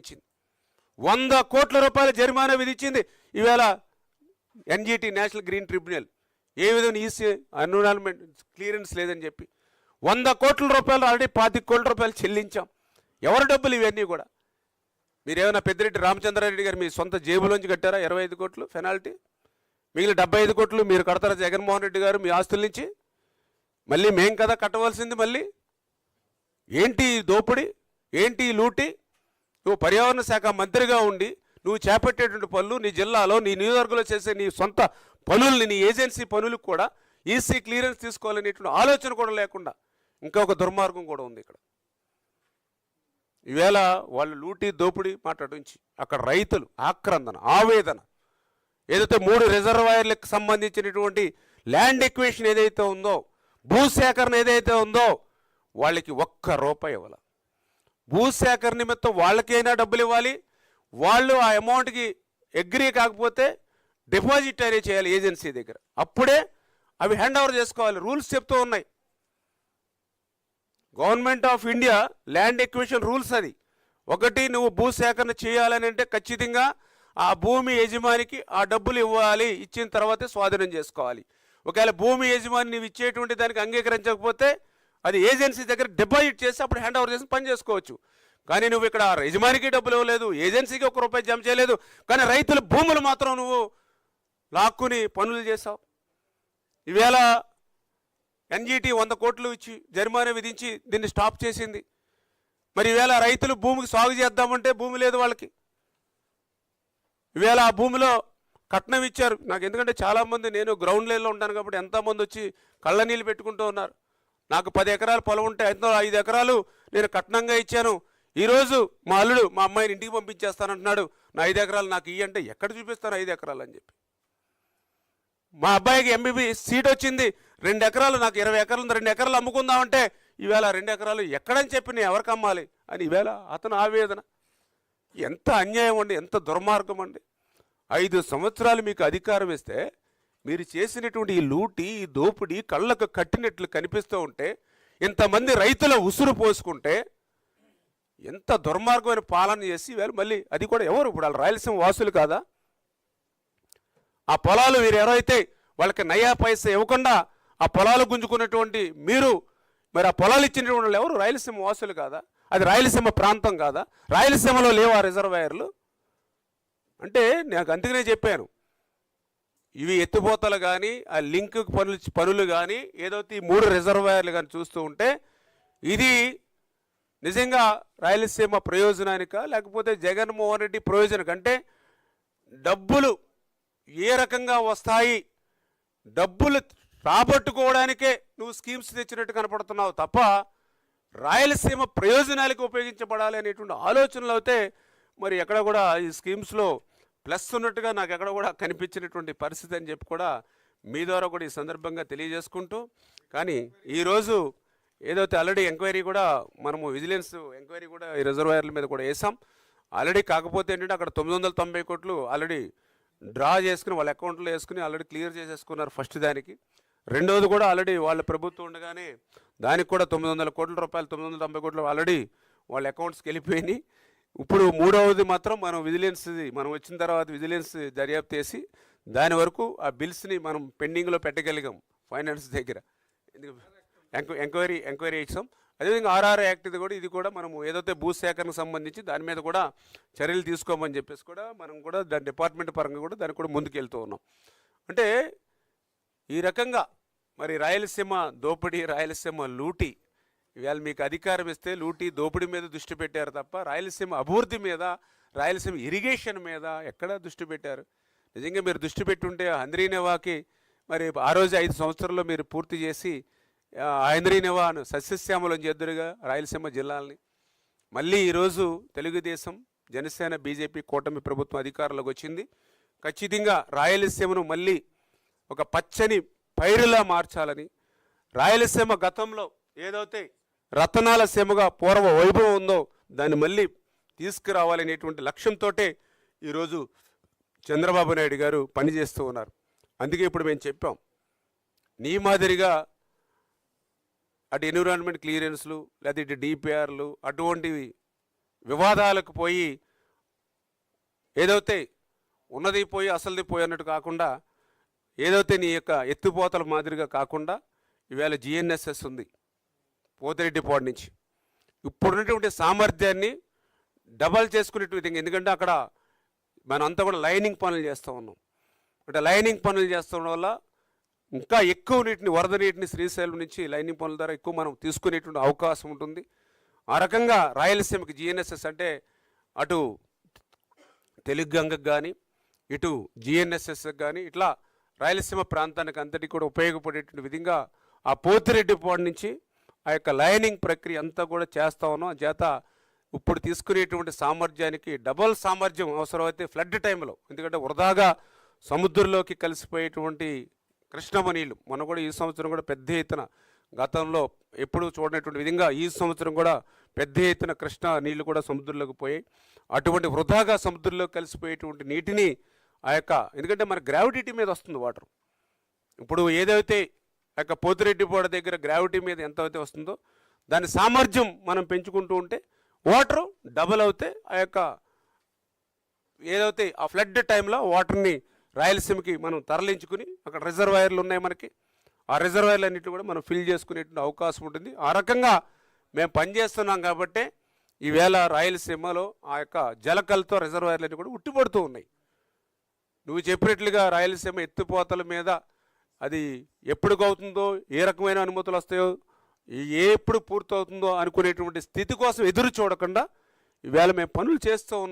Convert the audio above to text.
ఇచ్చింది వంద కోట్ల రూపాయల జరిమానా విధించింది. ఈవేళ ఎన్జిటి నేషనల్ గ్రీన్ ట్రిబ్యునల్ ఏ విధంగా ఈసీ ఎన్విరాన్మెంట్ క్లియరెన్స్ లేదని చెప్పి వంద కోట్ల రూపాయలు ఆల్రెడీ పాతిక కోట్ల రూపాయలు చెల్లించాం. ఎవరి డబ్బులు ఇవన్నీ కూడా? మీరేమైనా పెద్దిరెడ్డి రామచంద్రారెడ్డి గారు మీ సొంత జేబులోంచి కట్టారా? ఇరవై ఐదు కోట్లు పెనాల్టీ? మిగిలిన డెబ్బై ఐదు కోట్లు మీరు కడతారా జగన్మోహన్ రెడ్డి గారు మీ ఆస్తుల నుంచి? మళ్ళీ మేం కదా కట్టవలసింది మళ్ళీ? ఏంటి దోపిడీ దోపిడి? ఏంటి లూటీ లూటి? నువ్వు పర్యావరణ శాఖ మంత్రిగా ఉండి నువ్వు చేపట్టేటువంటి పనులు నీ జిల్లాలో నీ నియోజకవర్గంలో చేసే నీ సొంత పనుల్ని నీ ఏజెన్సీ పనులకు కూడా ఈసీ క్లియరెన్స్ తీసుకోవాలనేటువంటి ఆలోచన కూడా లేకుండా ఇంకా ఒక దుర్మార్గం కూడా ఉంది ఇక్కడ. ఈవేళ వాళ్ళు లూటీ దోపిడీ మాట్లాడించి అక్కడ రైతులు ఆక్రందన ఆవేదన ఏదైతే మూడు రిజర్వాయర్లకు సంబంధించినటువంటి ల్యాండ్ ఎక్వేషన్ ఏదైతే ఉందో భూసేకరణ ఏదైతే ఉందో వాళ్ళకి ఒక్క రూపాయి ఇవ్వాలి భూసేకరణ నిమిత్తం వాళ్ళకైనా డబ్బులు ఇవ్వాలి. వాళ్ళు ఆ అమౌంట్కి అగ్రీ కాకపోతే డిపాజిట్ అనేది చేయాలి ఏజెన్సీ దగ్గర. అప్పుడే అవి హ్యాండ్ ఓవర్ చేసుకోవాలి. రూల్స్ చెప్తూ ఉన్నాయి. Government of India land acquisition rules అది. ఒకటి నువ్వు భూసేకరణ చేయాలని అంటే ఖచ్చితంగా ఆ భూమి యజమానికి ఆ డబ్బులు ఇవ్వాలి. ఇచ్చిన తర్వాతే స్వాధీనం చేసుకోవాలి. ఒకవేళ భూమి యజమాని నువ్వు ఇచ్చేటువంటి దానికి అంగీకరించకపోతే అది ఏజెన్సీ దగ్గర డిపాజిట్ చేసి అప్పుడు హ్యాండ్ ఓవర్ చేసి పని చేసుకోవచ్చు. కానీ నువ్వు ఇక్కడ యజమానికి డబ్బులు ఇవ్వలేదు ఏజెన్సీకి ఒక రూపాయి జమ చేయలేదు కానీ రైతుల భూములు మాత్రం నువ్వు లాక్కుని పనులు చేసావు ఈవేళ ఎన్జీటీ వంద కోట్లు ఇచ్చి జరిమానా విధించి దీన్ని స్టాప్ చేసింది. మరి ఈవేళ రైతులు భూమికి సాగు చేద్దామంటే భూమి లేదు వాళ్ళకి. ఈవేళ ఆ భూమిలో కట్నం ఇచ్చారు. నాకు ఎందుకంటే చాలామంది నేను గ్రౌండ్ లెవెల్లో ఉంటాను కాబట్టి ఎంతమంది వచ్చి కళ్ళ నీళ్ళు పెట్టుకుంటూ ఉన్నారు. నాకు పది ఎకరాలు పొలం ఉంటే ఎంతో ఐదు ఎకరాలు నేను కట్నంగా ఇచ్చాను. ఈరోజు మా అల్లుడు మా అమ్మాయిని ఇంటికి పంపించేస్తానంటున్నాడు. నా ఐదు ఎకరాలు నాకు ఇయ్యి అంటే ఎక్కడ చూపిస్తాను ఐదు ఎకరాలు అని చెప్పి. మా అబ్బాయికి ఎంబీబీ సీట్ వచ్చింది. రెండు ఎకరాలు నాకు ఇరవై ఎకరాలు రెండు ఎకరాలు అమ్ముకుందామంటే ఈవేళ రెండు ఎకరాలు ఎక్కడని చెప్పి నేను ఎవరికి అమ్మాలి? అని ఈవేళ అతను ఆవేదన. ఎంత అన్యాయం అండి ఎంత దుర్మార్గం అండి. ఐదు సంవత్సరాలు మీకు అధికారం ఇస్తే మీరు చేసినటువంటి ఈ లూటి ఈ దోపిడీ కళ్ళకు కట్టినట్లు కనిపిస్తూ ఉంటే ఇంతమంది రైతుల ఉసురు పోసుకుంటే ఎంత దుర్మార్గమైన పాలన చేసి వేళ మళ్ళీ అది కూడా ఎవరు? ఇప్పుడు వాళ్ళు రాయలసీమ వాసులు కాదా? ఆ పొలాలు మీరు ఎవరైతే వాళ్ళకి నయా పైసా ఇవ్వకుండా ఆ పొలాలు గుంజుకున్నటువంటి మీరు మరి ఆ పొలాలు ఇచ్చినటువంటి వాళ్ళు ఎవరు? రాయలసీమ వాసులు కాదా? అది రాయలసీమ ప్రాంతం కాదా? రాయలసీమలో లేవు ఆ రిజర్వాయర్లు? అంటే నాకు అందుకనే చెప్పాను. ఇవి ఎత్తిపోతలు కానీ ఆ లింక్ పనులు పనులు కానీ ఏదైతే ఈ మూడు రిజర్వాయర్లు కానీ చూస్తూ ఉంటే ఇది నిజంగా రాయలసీమ ప్రయోజనానిక లేకపోతే జగన్మోహన్ రెడ్డి ప్రయోజనం అంటే డబ్బులు ఏ రకంగా వస్తాయి? డబ్బులు రాబట్టుకోవడానికే నువ్వు స్కీమ్స్ తెచ్చినట్టు కనపడుతున్నావు తప్ప రాయలసీమ ప్రయోజనాలకు ఉపయోగించబడాలి అనేటువంటి ఆలోచనలు అయితే మరి ఎక్కడ కూడా ఈ స్కీమ్స్లో ప్లస్ ఉన్నట్టుగా నాకు ఎక్కడ కూడా కనిపించినటువంటి పరిస్థితి అని చెప్పి కూడా మీ ద్వారా కూడా ఈ సందర్భంగా తెలియజేసుకుంటూ కానీ ఈరోజు ఏదైతే ఆల్రెడీ ఎంక్వైరీ కూడా మనము విజిలెన్స్ ఎంక్వైరీ కూడా ఈ రిజర్వాయర్ల మీద కూడా వేసాం ఆల్రెడీ కాకపోతే ఏంటంటే అక్కడ తొమ్మిది వందల తొంభై కోట్లు ఆల్రెడీ డ్రా చేసుకుని వాళ్ళ అకౌంట్లో వేసుకుని ఆల్రెడీ క్లియర్ చేసేసుకున్నారు ఫస్ట్ దానికి. రెండోది కూడా ఆల్రెడీ వాళ్ళ ప్రభుత్వం ఉండగానే దానికి కూడా తొమ్మిది వందల కోట్ల రూపాయలు తొమ్మిది వందల తొంభై కోట్లు ఆల్రెడీ వాళ్ళ అకౌంట్స్కి వెళ్ళిపోయినాయి. ఇప్పుడు మూడవది మాత్రం మనం విజిలెన్స్ మనం వచ్చిన తర్వాత విజిలెన్స్ దర్యాప్తు చేసి దాని వరకు ఆ బిల్స్ని మనం పెండింగ్లో పెట్టగలిగాం ఫైనాన్స్ దగ్గర. ఎందుకు? ఎంక్వైరీ ఎంక్వైరీ ఇచ్చాం. అదేవిధంగా ఆర్ఆర్ యాక్ట్ ఇది కూడా ఇది కూడా మనము ఏదైతే భూ సేకరణకు సంబంధించి దాని మీద కూడా చర్యలు తీసుకోమని చెప్పేసి కూడా మనం కూడా దాని డిపార్ట్మెంట్ పరంగా కూడా దానికి కూడా ముందుకెళ్తూ ఉన్నాం. అంటే ఈ రకంగా మరి రాయలసీమ దోపిడీ రాయలసీమ లూటీ ఇవాళ మీకు అధికారం ఇస్తే లూటీ దోపిడీ మీద దృష్టి పెట్టారు తప్ప రాయలసీమ అభివృద్ధి మీద రాయలసీమ ఇరిగేషన్ మీద ఎక్కడ దృష్టి పెట్టారు. నిజంగా మీరు దృష్టి పెట్టుంటే అంద్రీనేవాకి మరి ఆ రోజు ఐదు సంవత్సరాల్లో మీరు పూర్తి చేసి ఆంధ్రీనేవాను సస్యశ్యామలం చేద్దురుగా రాయలసీమ జిల్లాల్ని. మళ్ళీ ఈరోజు తెలుగుదేశం జనసేన బీజేపీ కూటమి ప్రభుత్వం అధికారంలోకి వచ్చింది. ఖచ్చితంగా రాయలసీమను మళ్ళీ ఒక పచ్చని పైరులా మార్చాలని రాయలసీమ గతంలో ఏదైతే రతనాల సీమగా పూర్వ వైభవం ఉందో దాన్ని మళ్ళీ తీసుకురావాలనేటువంటి లక్ష్యంతో ఈరోజు చంద్రబాబు నాయుడు గారు పనిచేస్తూ ఉన్నారు. అందుకే ఇప్పుడు మేము చెప్పాం. నీ మాదిరిగా అటు ఎన్విరాన్మెంట్ క్లియరెన్స్లు లేదా ఇటు డిపిఆర్లు అటువంటివి వివాదాలకు పోయి ఏదైతే ఉన్నది పోయి అసలుది పోయి అన్నట్టు కాకుండా ఏదైతే నీ యొక్క ఎత్తుపోతల మాదిరిగా కాకుండా ఈవేళ జిఎన్ఎస్ఎస్ ఉంది. పోతిరెడ్డిపాడు నుంచి. ఇప్పుడున్నటువంటి సామర్థ్యాన్ని డబల్ చేసుకునేటువంటి ఎందుకంటే అక్కడ మనం అంతా కూడా లైనింగ్ పనులు చేస్తూ ఉన్నాం. అంటే లైనింగ్ పనులు చేస్తుండడం వల్ల ఇంకా ఎక్కువ నీటిని వరద నీటిని శ్రీశైలం నుంచి లైనింగ్ పనుల ద్వారా ఎక్కువ మనం తీసుకునేటువంటి అవకాశం ఉంటుంది. ఆ రకంగా రాయలసీమకి జిఎన్ఎస్ఎస్ అంటే అటు తెలుగు గంగకు కానీ ఇటు జిఎన్ఎస్ఎస్ కానీ ఇట్లా రాయలసీమ ప్రాంతానికి అంతటి కూడా ఉపయోగపడేటువంటి విధంగా ఆ పోతిరెడ్డిపాడు నుంచి ఆ యొక్క లైనింగ్ ప్రక్రియ అంతా కూడా చేస్తా ఉన్నాం. చేత ఇప్పుడు తీసుకునేటువంటి సామర్థ్యానికి డబల్ సామర్థ్యం అవసరమైతే ఫ్లడ్ టైంలో ఎందుకంటే వృధాగా సముద్రంలోకి కలిసిపోయేటువంటి కృష్ణమ నీళ్ళు మనం కూడా ఈ సంవత్సరం కూడా పెద్ద ఎత్తున గతంలో ఎప్పుడూ చూడనటువంటి విధంగా ఈ సంవత్సరం కూడా పెద్ద ఎత్తున కృష్ణ నీళ్ళు కూడా సముద్రంలోకి పోయాయి. అటువంటి వృధాగా సముద్రంలో కలిసిపోయేటువంటి నీటిని ఆ యొక్క ఎందుకంటే మన గ్రావిటీ మీద వస్తుంది వాటర్. ఇప్పుడు ఏదైతే యొక్క పోతిరెడ్డిపోడ దగ్గర గ్రావిటీ మీద ఎంత అయితే వస్తుందో దాని సామర్థ్యం మనం పెంచుకుంటూ ఉంటే వాటర్ డబల్ అవుతే ఆ యొక్క ఏదైతే ఆ ఫ్లడ్ టైంలో వాటర్ని రాయలసీమకి మనం తరలించుకుని అక్కడ రిజర్వాయర్లు ఉన్నాయి మనకి. ఆ రిజర్వాయర్లు అన్నిటి కూడా మనం ఫిల్ చేసుకునేటువంటి అవకాశం ఉంటుంది. ఆ రకంగా మేము పనిచేస్తున్నాం కాబట్టి ఈవేళ రాయలసీమలో ఆ యొక్క జలకలతో రిజర్వాయర్లన్నీ కూడా ఉట్టిపడుతూ ఉన్నాయి. నువ్వు చెప్పినట్లుగా రాయలసీమ ఎత్తిపోతల మీద అది ఎప్పుడు అవుతుందో ఏ రకమైన అనుమతులు వస్తాయో ఏ ఎప్పుడు పూర్తవుతుందో అనుకునేటువంటి స్థితి కోసం ఎదురు చూడకుండా ఈవేళ మేము పనులు చేస్తూ ఉన్నాం.